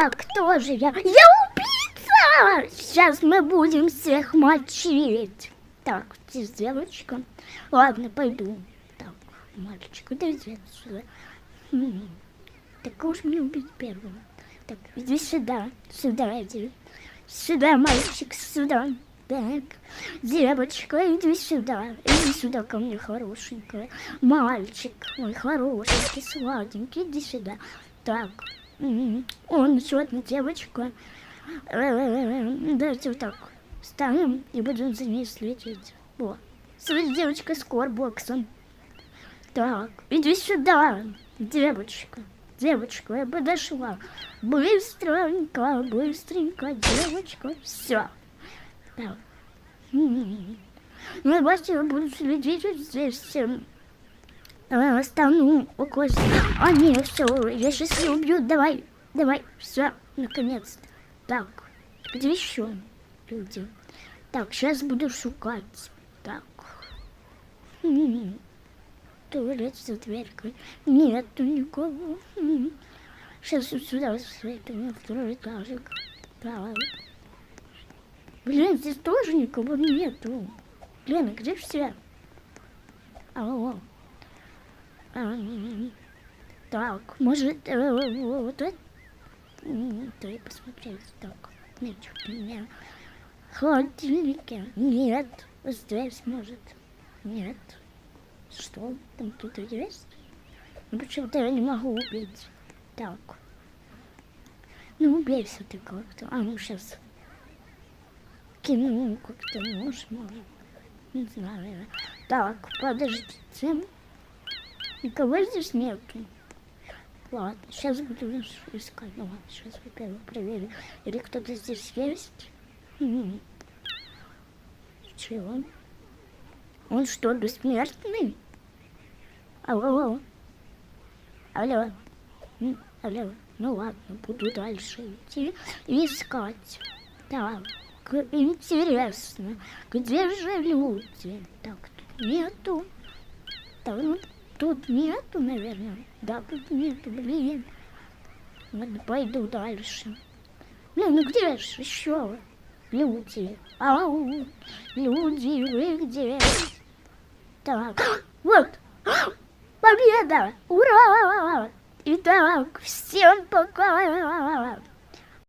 Так, тоже я. Я убийца! Сейчас мы будем всех мочить. Так, девочка. Ладно, пойду. Так, мальчик, иди сюда. Так уж мне убить первого. Так, иди сюда. Сюда иди. Сюда, мальчик, сюда. Так, девочка, иди сюда. Иди сюда ко мне, хорошенькая. Мальчик, мой хорошенький, сладенький, иди сюда. Так, он еще одна девочка. Э, Давайте вот так ставим и будем за ней следить. Вот. Смотри, девочка с корбоксом. Так, иди сюда, девочка. Девочка, я подошла. Быстренько, быстренько, девочка. Все. Так. М. Ну, я буду следить здесь. Эм, э, Стану около... А, нет, все, я сейчас ее убью. Давай, давай, все, наконец-то. Так, где еще люди? Так, сейчас буду шукать. Так. Туалет за дверькой. Нету никого. Сейчас вот сюда свет, у меня второй этажик. Так. Блин, здесь тоже никого нету. Блин, а где все? Алло. Так, может, э, вот это? М, Дай посмотреть. Так, что-то у меня в холодильнике. Нет. Здесь, может. Нет. Что? Там кто-то есть? Ну почему-то я не могу убить. Так. Ну убейся ты как-то. А, ну сейчас. Кину как-то нож, может. Не знаю. Так, подождите. Никого здесь нету. Ладно, сейчас буду искать. Ну ладно, сейчас во-первых проверю. Или кто-то здесь есть? Чего? Он что, бессмертный? Алло. Алло. М, Алло. Ну ладно, буду дальше идти и искать. Так, интересно, где же люди? Так, нету. Так, ну, тут нету, наверное. Да, тут нету, блин. Ладно, пойду дальше. Блин, ну где же еще люди? Ау, люди, вы где? Так, вот, победа! Ура! Итак, всем пока!